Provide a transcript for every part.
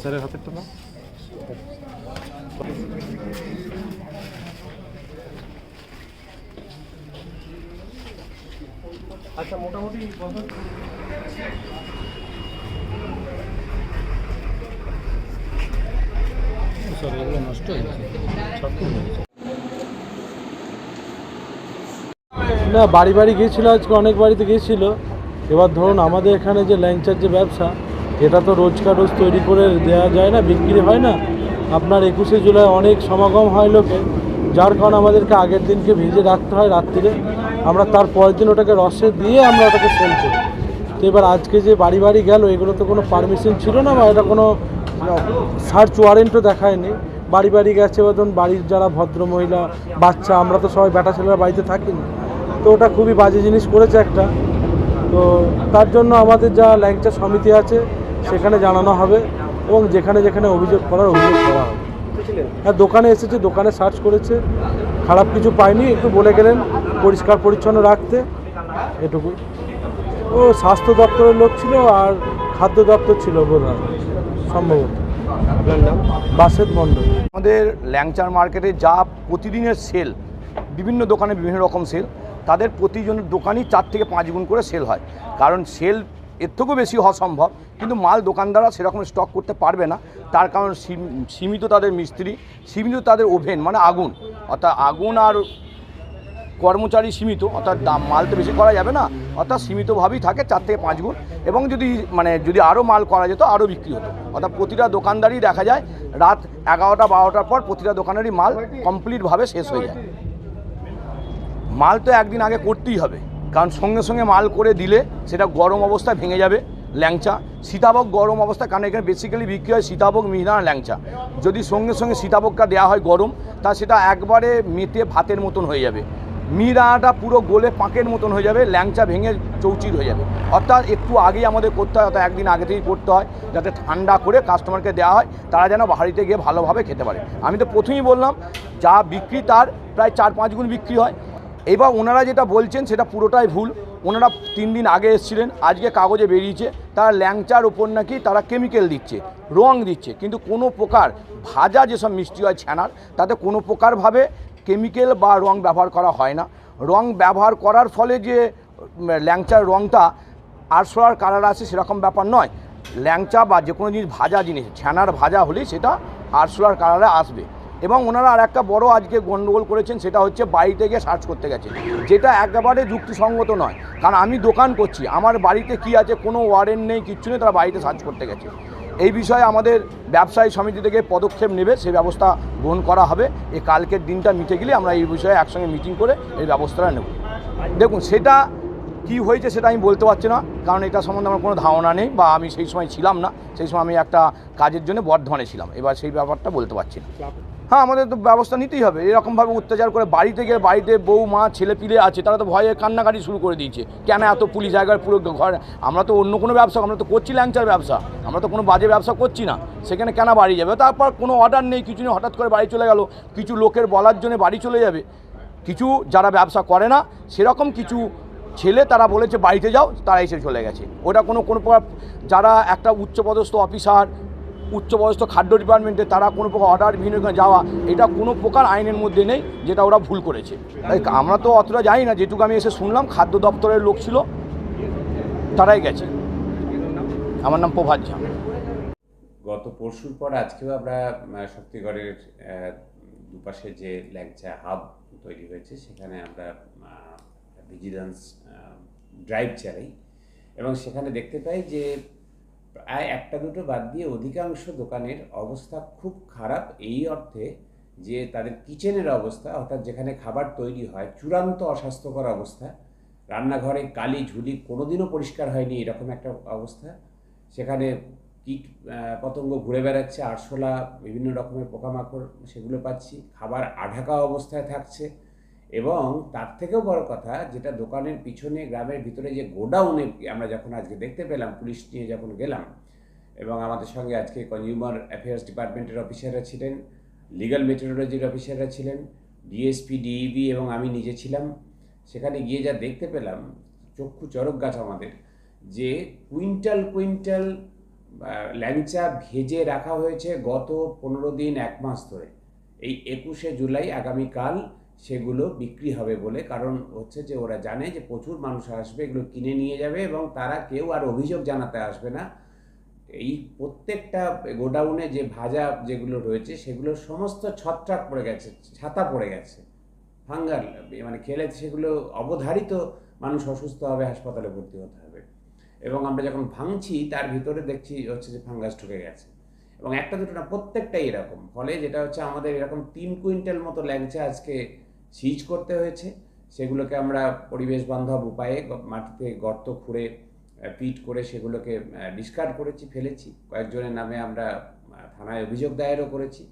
স্যারের হাতেরটা না আচ্ছা মোটামুটি সব এগুলো নষ্ট হয়ে গেছে। না বাড়ি বাড়ি গিয়েছিল আজকে অনেক বাড়িতে গিয়েছিল। এবার ধরুন আমাদের এখানে যে ল্যাংচার যে ব্যবসা এটা তো রোজকার রোজ তৈরি করে দেওয়া যায় না, বিক্রি হয় না। আপনার একুশে জুলাই অনেক সমাগম হয় লোকে, যার কারণে আমাদেরকে আগের দিনকে ভেজে রাখতে হয় রাত্রিরে। আমরা তার পরের দিন ওটাকে রসে দিয়ে আমরা ওটাকে সেল করি। তো এবার আজকে যে বাড়ি বাড়ি গেল, এগুলো তো কোনো পারমিশন ছিল না বা এটা কোনো সার্চ ওয়ারেন্টও দেখায়নি। বাড়ি বাড়ি গেছে এবার ধরুন বাড়ির যারা ভদ্র মহিলা বাচ্চা, আমরা তো সবাই বেটা ছেলেরা বাড়িতে থাকিনি। তো ওটা খুবই বাজে জিনিস করেছে একটা। তো তার জন্য আমাদের যা ল্যাংচা সমিতি আছে সেখানে জানানো হবে এবং যেখানে যেখানে অভিযোগ করার অভিযোগ করা হবে। হ্যাঁ দোকানে এসেছে দোকানে সার্চ করেছে। খারাপ কিছু পাইনি একটু বলে গেলেন পরিষ্কার পরিচ্ছন্ন রাখতে। এটুকুই। ও স্বাস্থ্য দপ্তরের লোক ছিল আর খাদ্য দপ্তর ছিল বোধ হয় সম্ভবত। বাসেদ মণ্ডল। আমাদের ল্যাংচার মার্কেটে যা প্রতিদিনের সেল বিভিন্ন দোকানে বিভিন্ন রকম সেল তাদের প্রতিজন দোকানই চার থেকে পাঁচ গুণ করে সেল হয়। কারণ সেল এর থেকেও বেশি হওয়া সম্ভব। কিন্তু মাল দোকানদাররা সেরকম স্টক করতে পারবে না। তার কারণ সীম- সীমিত তাদের মিস্ত্রি, সীমিত তাদের ওভেন মানে আগুন। অর্থাৎ আগুন আর কর্মচারী সীমিত, অর্থাৎ দাম মাল তো বেশি করা যাবে না। অর্থাৎ সীমিতভাবেই থাকে, চার থেকে পাঁচ গুণ। এবং যদি মানে যদি আরও মাল করা যেত আরও বিক্রি হতো। অর্থাৎ প্রতিটা দোকানদারই দেখা যায়, রাত এগারোটা, বারোটার পর প্রতিটা দোকানেরই মাল কমপ্লিটভাবে শেষ হয়ে যায়। মাল তো একদিন আগে করতেই হবে। কারণ সঙ্গে সঙ্গে মাল করে দিলে সেটা গরম অবস্থায় ভেঙে যাবে, ল্যাংচা। সীতাভোগ গরম অবস্থা কারণ এখানে বেসিক্যালি বিক্রি হয় সীতাভোগ, মিহিদানা ল্যাংচা। যদি সঙ্গে সঙ্গে সীতাভোগটা দেওয়া হয় গরম, তা সেটা একবারে মেতে ভাতের মতন হয়ে যাবে। মিহিদানাটা পুরো গোলে পাঁকের মতন হয়ে যাবে, ল্যাংচা ভেঙে চৌচির হয়ে যাবে। অর্থাৎ একটু আগেই আমাদের করতে হয়, অর্থাৎ একদিন আগে থেকেই করতে হয়, যাতে ঠান্ডা করে কাস্টমারকে দেওয়া হয়, তারা যেন বাড়িতে গিয়ে ভালোভাবে খেতে পারে। আমি তো প্রথমেই বললাম, যা বিক্রি তার, প্রায় চার পাঁচ গুণ বিক্রি হয়। এবার ওনারা যেটা বলছেন সেটা পুরোটাই ভুল। ওনারা তিন দিন আগে এসেছিলেন, আজকে কাগজে বেরিয়েছে। তারা ল্যাংচার ওপর নাকি তারা কেমিক্যাল দিচ্ছে, রং দিচ্ছে। কিন্তু কোনো প্রকার ভাজা যেসব মিষ্টি হয় ছানার, তাতে কোনো প্রকারভাবে কেমিক্যাল বা রং ব্যবহার করা হয় না। রং ব্যবহার করার ফলে যে ল্যাংচার রংটা আরশোলার কালার আসে সেরকম ব্যাপার নয়। ল্যাংচা বা যে কোনো জিনিস ভাজা জিনিস, ছানার ভাজা হলেই সেটা আরশোলার কালারে আসবে। এবং ওনারা আর একটা বড় আজকে গন্ডগোল করেছেন, সেটা হচ্ছে বাড়িতে গিয়ে সার্চ করতে গেছে। যেটা একেবারে যুক্তিসঙ্গত নয়, কারণ আমি দোকান করছি, আমার বাড়িতে কি আছে কোনো ওয়ারেন্ট নেই, কিচ্ছু নেই, তারা বাড়িতে সার্চ করতে গেছে। এই বিষয়ে আমাদের ব্যবসায়ী সমিতি থেকে পদক্ষেপ নেবে সেই ব্যবস্থা গ্রহণ করা হবে। এই কালকের দিনটা মিটে গেলে আমরা এই বিষয়ে একসঙ্গে মিটিং করে এই ব্যবস্থাটা নেব। দেখুন, সেটা কি হয়েছে সেটা আমি বলতে পারছি না, কারণ এটা সম্বন্ধে আমার কোনো ধারণা নেই বা আমি সেই সময় ছিলাম না, সেই সময় আমি একটা কাজের জন্য বর্ধমানে ছিলাম, এবার সেই ব্যাপারটা বলতে পারছি না। হ্যাঁ আমাদের তো ব্যবস্থা নিতেই হবে। এরকমভাবে অত্যাচার করে বাড়িতে গিয়ে বাড়িতে বউ, মা, ছেলে পিলে আছে, তারা তো ভয়ে কান্নাকাটি শুরু করে দিয়েছে। কেন এত পুলিশ জায়গায় পুরো ঘর? আমরা তো অন্য কোনো ব্যবসা, আমরা তো করছি ল্যাংচার ব্যবসা। আমরা তো কোনো বাজে ব্যবসা করছি না। সেখানে কেন বাড়ি যাবে? তারপর কোনো অর্ডার নেই, কিছু নেই, হঠাৎ করে বাড়ি চলে গেল। কিছু লোকের বলার জন্য বাড়ি চলে যাবে। কিছু যারা ব্যবসা করে না, সেরকম কিছু ছেলে তারা বলেছে, বাড়িতে যাও, তারা এসে চলে গেছে। ওটা কোনো কোনো যারা একটা উচ্চপদস্থ অফিসার উচ্চপদস্থ খাদ্য ডিপার্টমেন্টে তারা কোনো প্রকার অর্ডার বিভিন্ন যাওয়া, এটা কোনো প্রকার আইনের মধ্যে নেই যেটা ওরা ভুল করেছে। আমরা তো অতটা জানি না, যেটুকু আমি এসে শুনলাম, খাদ্য দপ্তরের লোক ছিল, তারাই গেছে। আমার নাম প্রভাত ঝা। গত পরশুর পর আজকেও আমরা শক্তিগড়ের দুপাশে যে ল্যাংচা হাব তৈরি হয়েছে, সেখানে আমরা ভিজিলেন্স ড্রাইভ চালাই। এবং সেখানে দেখতে পাই যে প্রায় একটা দুটো বাদ দিয়ে অধিকাংশ দোকানের অবস্থা খুব খারাপ। এই অর্থে যে তাদের কিচেনের অবস্থা, অর্থাৎ যেখানে খাবার তৈরি হয়, চূড়ান্ত অস্বাস্থ্যকর অবস্থা। রান্নাঘরে কালি ঝুলি কোনোদিনও পরিষ্কার হয়নি এরকম একটা অবস্থা। সেখানে কীট পতঙ্গ ঘুরে বেড়াচ্ছে, আরশোলা, বিভিন্ন রকমের পোকামাকড়, সেগুলো পাচ্ছি। খাবার আঢাকা অবস্থায় থাকছে। এবং তার থেকেও বড় কথা, যেটা দোকানের পিছনে গ্রামের ভিতরে যে গোডাউনে আমরা যখন আজকে দেখতে পেলাম, পুলিশ নিয়ে যখন গেলাম এবং আমাদের সঙ্গে আজকে কনজিউমার অ্যাফেয়ার্স ডিপার্টমেন্টের অফিসাররা ছিলেন লিগ্যাল মেটেরোলজির অফিসাররা ছিলেন ডিএসপি ডিইবি এবং আমি নিজে ছিলাম, সেখানে গিয়ে যা দেখতে পেলাম, চক্ষু চরক গাছ আমাদের, যে কুইন্টাল কুইন্টাল ল্যাংচা ভেজে রাখা হয়েছে গত পনেরো দিন এক মাস ধরে। এই একুশে জুলাই আগামীকাল সেগুলো বিক্রি হবে বলে। কারণ হচ্ছে যে ওরা জানে যে প্রচুর মানুষ আসবে, এগুলো কিনে নিয়ে যাবে এবং তারা কেউ আর অভিযোগ জানাতে আসবে না। এই প্রত্যেকটা গোডাউনে যে ভাজা যেগুলো রয়েছে, সেগুলো সমস্ত ছত্রাক পড়ে গেছে, ছাতা পড়ে গেছে। ফাঙ্গাল মানে খেলে সেগুলো অবধারিত মানুষ অসুস্থ হবে, হাসপাতালে ভর্তি হতে হবে। এবং আমরা যখন ভাঙছি, তার ভিতরে দেখছি হচ্ছে যে ফাঙ্গাস ঢুকে গেছে। এবং একটা দুটো না, প্রত্যেকটাই এরকম। ফলে যেটা হচ্ছে আমাদের এরকম তিন কুইন্টাল মতো লাগছে আজকে সিজ করতে হয়েছে। সেগুলোকে আমরা পরিবেশ বান্ধব উপায়ে মাটিতে গর্ত খুঁড়ে পিট করে সেগুলোকে ডিসকার্ড করেছি, ফেলেছি। কয়েকজনের নামে আমরা থানায় অভিযোগ দায়েরও করেছি।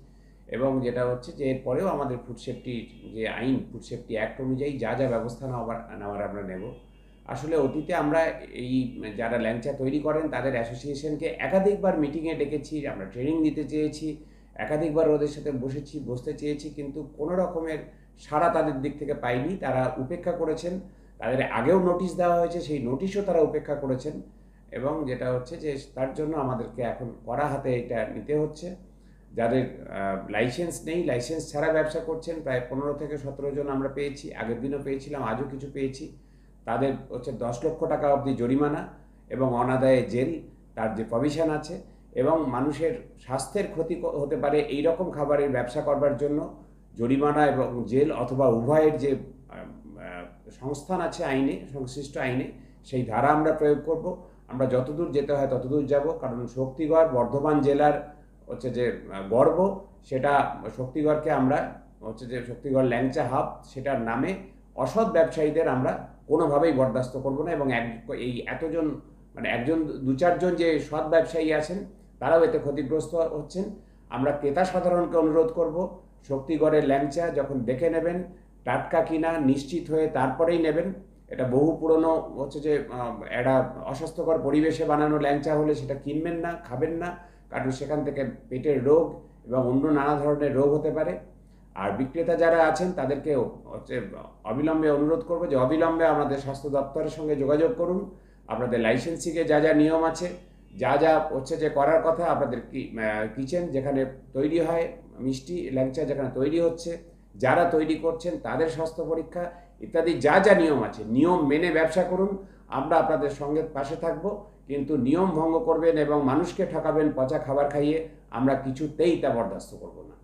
এবং যেটা হচ্ছে যে এরপরেও আমাদের ফুড সেফটি যে আইন ফুড সেফটি অ্যাক্ট অনুযায়ী যা যা ব্যবস্থা নেওয়ার নেওয়ার আমরা নেব। আসলে অতীতে আমরা এই, যারা ল্যাংচা তৈরি করেন, তাদের অ্যাসোসিয়েশনকে একাধিকবার মিটিংয়ে ডেকেছি, আমরা ট্রেনিং দিতে চেয়েছি, একাধিকবার ওদের সাথে বসেছি, বসতে চেয়েছি, কিন্তু কোনো রকমের সাড়া তাদের দিক থেকে পাইনি তারা উপেক্ষা করেছেন। তাদের আগেও নোটিশ দেওয়া হয়েছে, সেই নোটিশও তারা উপেক্ষা করেছেন। এবং যেটা হচ্ছে যে, তার জন্য আমাদেরকে এখন কড়া হাতে এটা নিতে হচ্ছে। যাদের লাইসেন্স নেই লাইসেন্স ছাড়া ব্যবসা করছেন, প্রায় পনেরো থেকে সতেরো জন আমরা পেয়েছি, আগের দিনও পেয়েছিলাম, আজও কিছু পেয়েছি। তাদের হচ্ছে দশ লক্ষ টাকা অবধি জরিমানা এবং অনাদায়ে জেল, তার যে প্রভিশন আছে। এবং মানুষের স্বাস্থ্যের ক্ষতি হতে পারে এই রকম খাবারের ব্যবসা করবার জন্য জরিমানা এবং জেল অথবা উভয়ের যে সংস্থান আছে আইনে, সংশ্লিষ্ট আইনে, সেই ধারা আমরা প্রয়োগ করব। আমরা যতদূর যেতে হয় ততদূর যাব। কারণ শক্তিগড় বর্ধমান জেলার হচ্ছে যে গর্ব, সেটা শক্তিগড়কে আমরা হচ্ছে যে, শক্তিগড় ল্যাংচা হাব, সেটার নামে অসৎ ব্যবসায়ীদের আমরা কোনোভাবেই বরদাস্ত করব না। এবং এক, এই এতজন মানে একজন, দু চারজন যে সৎ ব্যবসায়ী আছেন, তারাও এতে ক্ষতিগ্রস্ত হচ্ছেন। আমরা ক্রেতা সাধারণকে অনুরোধ করব শক্তিগড়ের ল্যাংচা যখন দেখে নেবেন, টাটকা কিনা নিশ্চিত হয়ে তারপরেই নেবেন। এটা বহু পুরনো হচ্ছে যে একটা অস্বাস্থ্যকর পরিবেশে বানানো ল্যাংচা হলে সেটা কিনবেন না, খাবেন না, কারণ সেখান থেকে পেটের রোগ এবং অন্য নানা ধরনের রোগ হতে পারে। আর বিক্রেতা যারা আছেন, তাদেরকেও হচ্ছে অবিলম্বে অনুরোধ করব যে অবিলম্বে আমাদের স্বাস্থ্য দপ্তরের সঙ্গে যোগাযোগ করুন। আপনাদের লাইসেন্সিংয়ে যা যা নিয়ম আছে, যা যা হচ্ছে যে করার কথা আপনাদের কিচেন যেখানে তৈরি হয় মিষ্টি ল্যাংচা যেখানে তৈরি হচ্ছে, যারা তৈরি করছেন তাদের স্বাস্থ্য পরীক্ষা ইত্যাদি যা যা নিয়ম আছে, নিয়ম মেনে ব্যবসা করুন, আমরা আপনাদের সঙ্গে পাশে থাকব, কিন্তু নিয়ম ভঙ্গ করবেন এবং মানুষকে ঠকাবেন পচা খাবার খাইয়ে, আমরা কিছুতেই তা বরদাস্ত করব না।